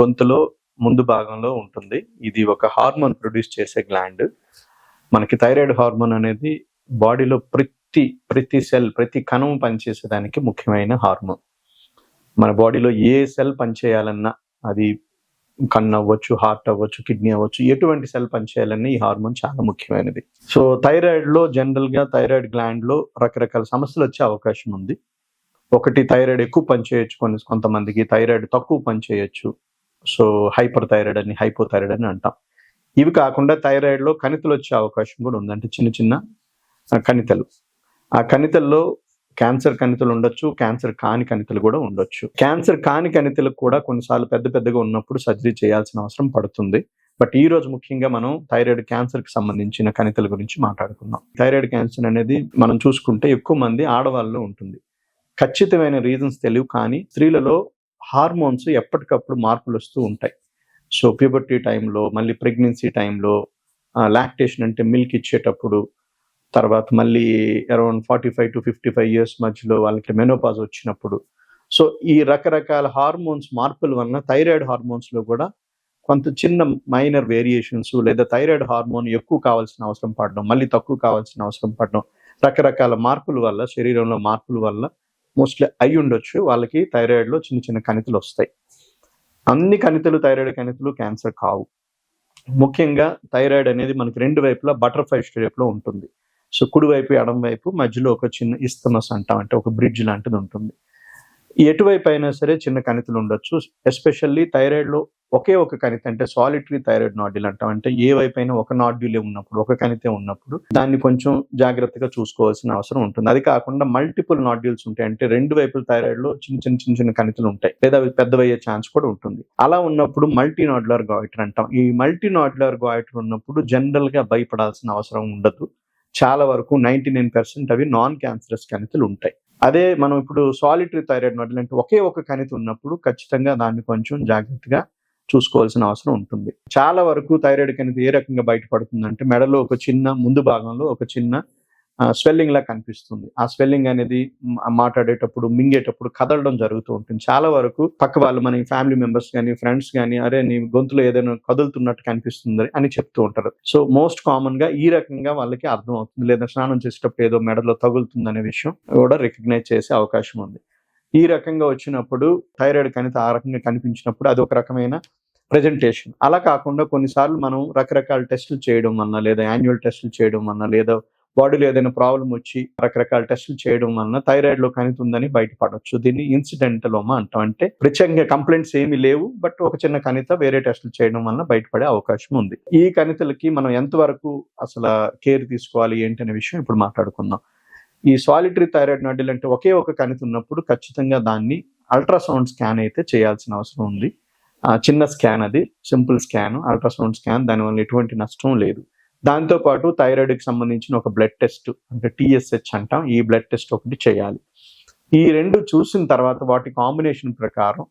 గొంతులో ముందు భాగంలో ఉంటుంది. ఇది ఒక హార్మోన్ ప్రొడ్యూస్ చేసే గ్లాండ్. మనకి థైరాయిడ్ హార్మోన్ అనేది బాడీలో ప్రతి ప్రతి సెల్ ప్రతి కణం పనిచేసేదానికి ముఖ్యమైన హార్మోన్. మన బాడీలో ఏ సెల్ పనిచేయాలన్నా అది కన్ను అవ్వచ్చు హార్ట్ అవ్వచ్చు కిడ్నీ అవ్వచ్చు ఎటువంటి సెల్ పనిచేయాలన్నా ఈ హార్మోన్ చాలా ముఖ్యమైనది. సో థైరాయిడ్లో జనరల్గా థైరాయిడ్ గ్లాండ్లో రకరకాల సమస్యలు వచ్చే అవకాశం ఉంది. ఒకటి థైరాయిడ్ ఎక్కువ పనిచేయచ్చు కొన్ని కొంతమందికి థైరాయిడ్ తక్కువ పనిచేయచ్చు. సో హైపర్ థైరాయిడ్ అని హైపోథైరాయిడ్ అని అంటాం. ఇవి కాకుండా థైరాయిడ్లో కణితలు కణితులు వచ్చే అవకాశం కూడా ఉంది అంటే చిన్న చిన్న కణితలు. ఆ కణితల్లో క్యాన్సర్ కణితలు ఉండొచ్చు క్యాన్సర్ కాని కణితలు కూడా ఉండొచ్చు. క్యాన్సర్ కాని కణితలకు కూడా కొన్నిసార్లు పెద్ద పెద్దగా ఉన్నప్పుడు సర్జరీ చేయాల్సిన అవసరం పడుతుంది. బట్ ఈ రోజు ముఖ్యంగా మనం థైరాయిడ్ క్యాన్సర్కి సంబంధించిన కణితల గురించి మాట్లాడుకుందాం. థైరాయిడ్ క్యాన్సర్ అనేది మనం చూసుకుంటే ఎక్కువ మంది ఆడవాళ్ళలో ఉంటుంది. ఖచ్చితమైన రీజన్స్ తెలియవు కానీ స్త్రీలలో హార్మోన్స్ ఎప్పటికప్పుడు మార్పులు వస్తూ ఉంటాయి. సో ప్యూబర్టీ టైంలో మళ్ళీ ప్రెగ్నెన్సీ టైంలో లాక్టేషన్ అంటే మిల్క్ ఇచ్చేటప్పుడు తర్వాత మళ్ళీ around forty five to fifty five years మధ్యలో వాళ్ళకి మెనోపాజ్ వచ్చినప్పుడు. సో ఈ రకరకాల హార్మోన్స్ మార్పుల వలన థైరాయిడ్ హార్మోన్స్లో కూడా కొంత చిన్న మైనర్ వేరియేషన్స్ లేదా థైరాయిడ్ హార్మోన్ ఎక్కువ కావాల్సిన అవసరం పడడం మళ్ళీ తక్కువ కావాల్సిన అవసరం పడడం రకరకాల మార్పుల వల్ల శరీరంలో మార్పుల వల్ల మోస్ట్లీ అయి ఉండొచ్చు. వాళ్ళకి థైరాయిడ్లో చిన్న చిన్న కణితులు వస్తాయి. అన్ని కణితులు థైరాయిడ్ కణితులు క్యాన్సర్ కావు. ముఖ్యంగా థైరాయిడ్ అనేది మనకి రెండు వైపులా బటర్ఫ్లై షేప్లో ఉంటుంది. సో కుడి వైపు ఎడం వైపు మధ్యలో ఒక చిన్న ఇస్తమస్ అంటాం. అంటే ఒక బ్రిడ్జ్ లాంటిది ఉంటుంది. ఎటువైపు అయినా సరే చిన్న కణితులు ఉండొచ్చు. ఎస్పెషల్లీ థైరాయిడ్లో ఒకే ఒక కణిత అంటే సాలిటరీ థైరాయిడ్ నాడ్యూల్ అంటాం. అంటే ఏ వైపు అయినా ఒక నాడ్యూలే ఉన్నప్పుడు ఒక కణితే ఉన్నప్పుడు దాన్ని కొంచెం జాగ్రత్తగా చూసుకోవాల్సిన అవసరం ఉంటుంది. అది కాకుండా మల్టిపుల్ నాడ్యూల్స్ ఉంటాయి. అంటే రెండు వైపుల థైరాయిడ్లో చిన్న చిన్న చిన్న చిన్న కణితులు ఉంటాయి. లేదా పెద్దవయ్యే ఛాన్స్ కూడా ఉంటుంది. అలా ఉన్నప్పుడు మల్టీ నాడ్యులర్ గాయిటర్ అంటాం. ఈ మల్టీ నాడ్యులర్ గాయిటర్ ఉన్నప్పుడు జనరల్గా భయపడాల్సిన అవసరం ఉండదు. చాలా వరకు నైన్టీ నైన్ పర్సెంట్ అవి నాన్ క్యాన్సరస్ కణితులు ఉంటాయి. అదే మనం ఇప్పుడు సాలిటరీ థైరాయిడ్ నోడ్ అంటే ఒకే ఒక కణితి ఉన్నప్పుడు ఖచ్చితంగా దాన్ని కొంచెం జాగ్రత్తగా చూసుకోవాల్సిన అవసరం ఉంటుంది. చాలా వరకు థైరాయిడ్ కణితి ఏ రకంగా బయటపడుతుందంటే మెడలో ఒక చిన్న ముందు భాగంలో ఒక చిన్న స్వెల్లింగ్ లా కనిపిస్తుంది. ఆ స్వెల్లింగ్ అనేది మాట్లాడేటప్పుడు మింగేటప్పుడు కదలడం జరుగుతూ ఉంటుంది. చాలా వరకు పక్క వాళ్ళు మన ఫ్యామిలీ మెంబర్స్ కానీ ఫ్రెండ్స్ కానీ అరే నీ గొంతులో ఏదైనా కదులుతున్నట్టు కనిపిస్తుంది అని చెప్తూ ఉంటారు. సో మోస్ట్ కామన్గా ఈ రకంగా వాళ్ళకి అర్థం అవుతుంది. లేదా స్నానం చేసేటప్పుడు ఏదో మెడలో తగులుతుంది అనే విషయం కూడా రికగ్నైజ్ చేసే అవకాశం ఉంది. ఈ రకంగా వచ్చినప్పుడు థైరాయిడ్ కణిత ఆ రకంగా కనిపించినప్పుడు అది ఒక రకమైన ప్రెజెంటేషన్ అలా కాకుండా కొన్నిసార్లు మనం రకరకాల టెస్టులు చేయడం వల్ల లేదా యాన్యువల్ టెస్టులు చేయడం వల్ల లేదా బాడీలో ఏదైనా ప్రాబ్లం వచ్చి రకరకాల టెస్టులు చేయడం వలన థైరాయిడ్లో కణితి ఉందని బయటపడవచ్చు దీన్ని ఇన్సిడెంటలోమా అంటాం. అంటే ప్రత్యేకంగా కంప్లైంట్స్ ఏమీ లేవు బట్ ఒక చిన్న కణిత వేరే టెస్టులు చేయడం వలన బయటపడే అవకాశం ఉంది. ఈ కణితలకి మనం ఎంతవరకు అసలు కేర్ తీసుకోవాలి ఏంటి అనే విషయం ఇప్పుడు మాట్లాడుకుందాం. ఈ సాలిటరీ థైరాయిడ్ నాడ్యుల్ అంటే ఒకే ఒక కణిత ఉన్నప్పుడు ఖచ్చితంగా దాన్ని అల్ట్రాసౌండ్ స్కాన్ అయితే చేయాల్సిన అవసరం ఉంది. ఆ చిన్న స్కాన్ అది సింపుల్ స్కాన్ అల్ట్రాసౌండ్ స్కాన్ దానివల్ల ఎటువంటి నష్టం లేదు. దాంతో పాటు థైరాయిడ్కి సంబంధించిన ఒక బ్లడ్ టెస్ట్ అంటే టీఎస్హెచ్ అంటాం. ఈ బ్లడ్ టెస్ట్ ఒకటి చేయాలి. ఈ రెండు చూసిన తర్వాత వాటి కాంబినేషన్ ప్రకారం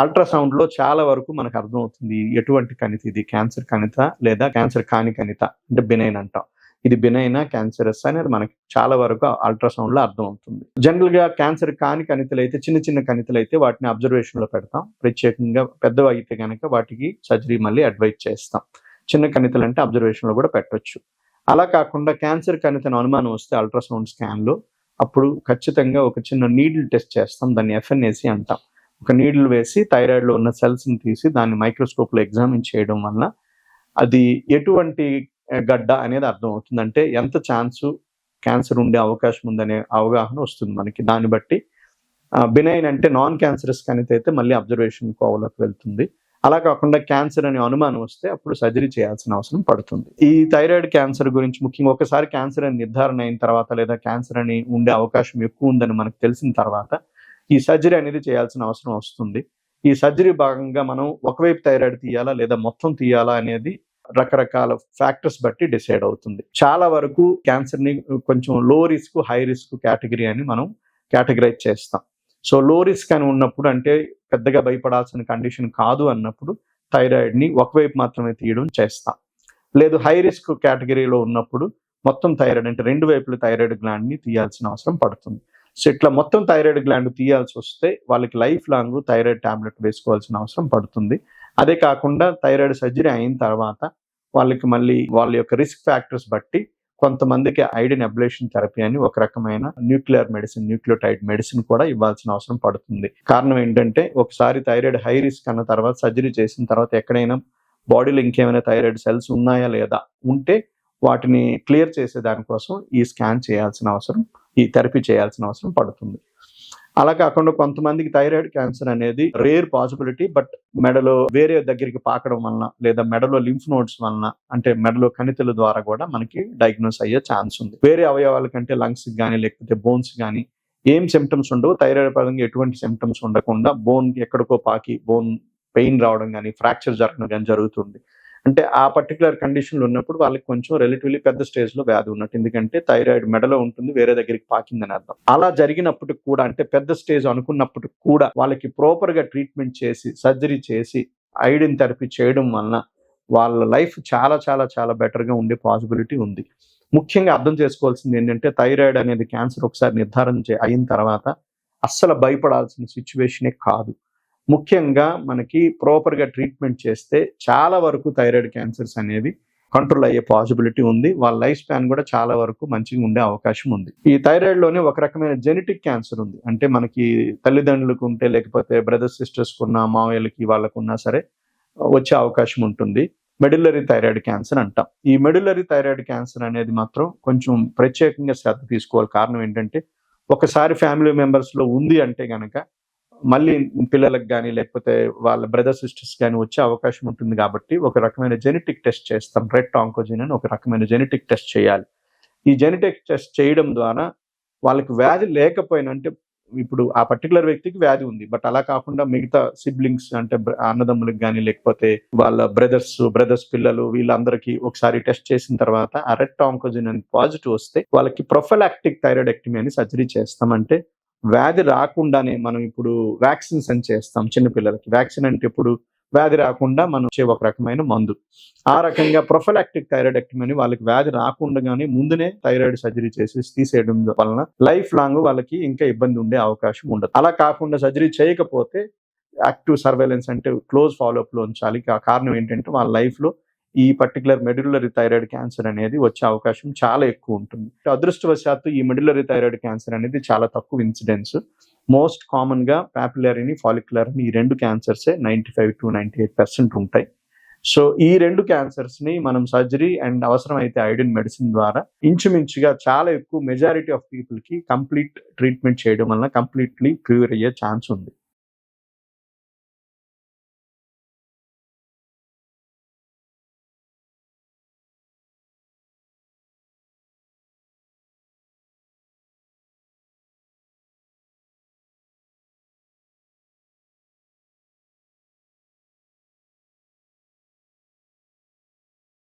అల్ట్రాసౌండ్లో చాలా వరకు మనకు అర్థమవుతుంది ఎటువంటి కణిత ఇది క్యాన్సర్ కణిత లేదా క్యాన్సర్ కాని కణిత అంటే బినైన్ అంటాం. ఇది బినైనా క్యాన్సరస్ అనేది మనకి చాలా వరకు అల్ట్రాసౌండ్లో అర్థమవుతుంది. జనరల్గా క్యాన్సర్ కాని కణితులు అయితే చిన్న చిన్న కణితులు అయితే వాటిని అబ్జర్వేషన్లో పెడతాం. ప్రత్యేకంగా పెద్దవి అయితే కనుక వాటికి సర్జరీ మళ్ళీ అడ్వైజ్ చేస్తాం. చిన్న కణితలు అంటే అబ్జర్వేషన్లో కూడా పెట్టవచ్చు అలా కాకుండా క్యాన్సర్ కణితను అనుమానం వస్తే అల్ట్రాసౌండ్ స్కాన్లో అప్పుడు ఖచ్చితంగా ఒక చిన్న నీడిల్ టెస్ట్ చేస్తాం. దాన్ని ఎఫ్ఎన్ఏసి అంటాం. ఒక నీడిల్ వేసి థైరాయిడ్లో ఉన్న సెల్స్ని తీసి దాన్ని మైక్రోస్కోప్లో ఎగ్జామిన్ చేయడం వల్ల అది ఎటువంటి గడ్డ అనేది అర్థం అవుతుంది అంటే ఎంత ఛాన్సు క్యాన్సర్ ఉండే అవకాశం ఉందనే అవగాహన వస్తుంది మనకి. దాన్ని బట్టి బినైన్ అంటే నాన్ క్యాన్సరస్ కణిత అయితే మళ్ళీ అబ్జర్వేషన్ కోవలోకి వెళ్తుంది. అలా కాకుండా క్యాన్సర్ అనే అనుమానం వస్తే అప్పుడు సర్జరీ చేయాల్సిన అవసరం పడుతుంది. ఈ థైరాయిడ్ క్యాన్సర్ గురించి ముఖ్యంగా ఒకసారి క్యాన్సర్ అని నిర్ధారణ అయిన తర్వాత లేదా క్యాన్సర్ అని ఉండే అవకాశం ఎక్కువ ఉందని మనకు తెలిసిన తర్వాత ఈ సర్జరీ అనేది చేయాల్సిన అవసరం వస్తుంది. ఈ సర్జరీ భాగంగా మనం ఒకవైపు థైరాయిడ్ తీయాలా లేదా మొత్తం తీయాలా అనేది రకరకాల ఫ్యాక్టర్స్ బట్టి డిసైడ్ అవుతుంది. చాలా వరకు క్యాన్సర్ని కొంచెం లో రిస్క్ హై రిస్క్ కేటగిరీ అని మనం కేటగరైజ్ చేస్తాం. సో లో రిస్క్ అని ఉన్నప్పుడు అంటే పెద్దగా భయపడాల్సిన కండిషన్ కాదు అన్నప్పుడు థైరాయిడ్ని ఒకవైపు మాత్రమే తీయడం చేస్తాం. లేదు హై రిస్క్ కేటగిరీలో ఉన్నప్పుడు మొత్తం థైరాయిడ్ అంటే రెండు వైపుల థైరాయిడ్ గ్లాండ్ని తీయాల్సిన అవసరం పడుతుంది. సో ఇట్లా మొత్తం థైరాయిడ్ గ్లాండ్ తీయాల్సి వస్తే వాళ్ళకి లైఫ్ లాంగ్ థైరాయిడ్ టాబ్లెట్ వేసుకోవాల్సిన అవసరం పడుతుంది. అదే కాకుండా థైరాయిడ్ సర్జరీ అయిన తర్వాత వాళ్ళకి మళ్ళీ వాళ్ళ యొక్క రిస్క్ ఫ్యాక్టర్స్ బట్టి కొంతమందికి ఐడిన్ అబ్లేషన్ థెరపీ అని ఒక రకమైన న్యూక్లియర్ మెడిసిన్ న్యూక్లియోటైడ్ మెడిసిన్ కూడా ఇవ్వాల్సిన అవసరం పడుతుంది. కారణం ఏంటంటే ఒకసారి థైరాయిడ్ హై రిస్క్ అన్న తర్వాత సర్జరీ చేసిన తర్వాత ఎక్కడైనా బాడీలో ఇంకేమైనా థైరాయిడ్ సెల్స్ ఉన్నాయా లేదా ఉంటే వాటిని క్లియర్ చేసే దానికోసం ఈ స్కాన్ చేయాల్సిన అవసరం ఈ థెరపీ చేయాల్సిన అవసరం పడుతుంది. అలా కాకుండా కొంతమందికి థైరాయిడ్ క్యాన్సర్ అనేది రేర్ పాసిబిలిటీ బట్ మెడలో వేరే దగ్గరికి పాకడం వలన లేదా మెడలో లింఫ్ నోడ్స్ వలన అంటే మెడలో కణితుల ద్వారా కూడా మనకి డయాగ్నోస్ అయ్యే ఛాన్స్ ఉంది. వేరే అవయవాల కంటే లంగ్స్ కానీ లేకపోతే బోన్స్ కానీ ఏం సిమ్టమ్స్ ఉండవు. థైరాయిడ్ పరంగా ఎటువంటి సిమ్టమ్స్ ఉండకుండా బోన్ ఎక్కడికో పాకి బోన్ పెయిన్ రావడం కానీ ఫ్రాక్చర్ జరగడం కానీ జరుగుతుంది. అంటే ఆ పర్టికులర్ కండిషన్లు ఉన్నప్పుడు వాళ్ళకి కొంచెం రిలేటివ్లీ పెద్ద స్టేజ్లో వ్యాధి ఉన్నట్టు. ఎందుకంటే థైరాయిడ్ మెడలో ఉంటుంది వేరే దగ్గరికి పాకిందని అర్థం. అలా జరిగినప్పటికి కూడా అంటే పెద్ద స్టేజ్ అనుకున్నప్పటికి కూడా వాళ్ళకి ప్రాపర్గా ట్రీట్మెంట్ చేసి సర్జరీ చేసి ఐడిన్ థెరపీ చేయడం వలన వాళ్ళ లైఫ్ చాలా చాలా చాలా బెటర్గా ఉండే పాసిబిలిటీ ఉంది. ముఖ్యంగా అర్థం చేసుకోవాల్సింది ఏంటంటే థైరాయిడ్ అనేది క్యాన్సర్ ఒకసారి నిర్ధారణ చే- అయిన తర్వాత అస్సలు భయపడాల్సిన సిచ్యువేషనే కాదు. ముఖ్యంగా మనకి ప్రాపర్గా ట్రీట్మెంట్ చేస్తే చాలా వరకు థైరాయిడ్ క్యాన్సర్స్ అనేవి కంట్రోల్ అయ్యే పాసిబిలిటీ ఉంది. వాళ్ళ లైఫ్ స్పాన్ కూడా చాలా వరకు మంచిగా ఉండే అవకాశం ఉంది. ఈ థైరాయిడ్లోనే ఒక రకమైన జెనెటిక్ క్యాన్సర్ ఉంది. అంటే మనకి తల్లిదండ్రులకు ఉంటే లేకపోతే బ్రదర్స్ సిస్టర్స్కి ఉన్న మావయ్యలకి వాళ్ళకున్నా సరే వచ్చే అవకాశం ఉంటుంది. మెడిల్లరీ థైరాయిడ్ క్యాన్సర్ అంటాం. ఈ మెడిల్లరీ థైరాయిడ్ క్యాన్సర్ అనేది మాత్రం కొంచెం ప్రత్యేకంగా శ్రద్ధ తీసుకోవాలి. కారణం ఏంటంటే ఒకసారి ఫ్యామిలీ మెంబర్స్లో ఉంది అంటే కనుక మళ్ళీ పిల్లలకు కానీ లేకపోతే వాళ్ళ బ్రదర్ సిస్టర్స్ కానీ వచ్చే అవకాశం ఉంటుంది కాబట్టి ఒక రకమైన జెనెటిక్ టెస్ట్ చేస్తాం. రెడ్ ఆంకోజిన్ అని ఒక రకమైన జెనెటిక్ టెస్ట్ చేయాలి. ఈ జెనెటిక్ టెస్ట్ చేయడం ద్వారా వాళ్ళకి వ్యాధి లేకపోయినా అంటే ఇప్పుడు ఆ పర్టికులర్ వ్యక్తికి వ్యాధి ఉంది. బట్ అలా కాకుండా మిగతా సిబ్లింగ్స్ అంటే అన్నదమ్ములకు కానీ లేకపోతే వాళ్ళ బ్రదర్స్ బ్రదర్స్ పిల్లలు వీళ్ళందరికీ ఒకసారి టెస్ట్ చేసిన తర్వాత ఆ రెడ్ ఆంకోజిన్ అని పాజిటివ్ వస్తే వాళ్ళకి ప్రొఫలాక్టిక్ థైరాయిడెక్టమీ అని సర్జరీ చేస్తామంటే వ్యాధి రాకుండానే మనం ఇప్పుడు వ్యాక్సిన్స్ అని చేస్తాం చిన్నపిల్లలకి. వ్యాక్సిన్ అంటే ఇప్పుడు వ్యాధి రాకుండా మనం వచ్చే ఒక రకమైన మందు. ఆ రకంగా ప్రొఫలాక్టిక్ థైరాయిడెక్టమీ అని వాళ్ళకి వ్యాధి రాకుండానే ముందునే థైరాయిడ్ సర్జరీ చేసి తీసేయడం వలన లైఫ్ లాంగ్ వాళ్ళకి ఇంకా ఇబ్బంది ఉండే అవకాశం ఉండదు. అలా కాకుండా సర్జరీ చేయకపోతే యాక్టివ్ సర్వేలెన్స్ అంటే క్లోజ్ ఫాలోఅప్లో ఉంచాలి. కారణం ఏంటంటే వాళ్ళ లైఫ్లో ఈ పర్టికులర్ మెడిల్లరీ థైరాయిడ్ క్యాన్సర్ అనేది వచ్చే అవకాశం చాలా ఎక్కువ ఉంటుంది. అదృష్టవశాత్తు ఈ మెడిల్లరీ థైరాయిడ్ క్యాన్సర్ అనేది చాలా తక్కువ ఇన్సిడెన్స్ మోస్ట్ కామన్గా పాపులర్ ఫాలిక్యులర్ ఈ రెండు క్యాన్సర్సే ninety five to ninety eight percent ఉంటాయి. సో ఈ రెండు క్యాన్సర్స్ని మనం సర్జరీ అండ్ అవసరమైతే ఐడిన్ మెడిసిన్ ద్వారా ఇంచుమించుగా చాలా ఎక్కువ మెజారిటీ ఆఫ్ పీపుల్కి కంప్లీట్ ట్రీట్మెంట్ చేయడం వల్ల కంప్లీట్లీ క్యూర్ అయ్యే ఛాన్స్ ఉంది.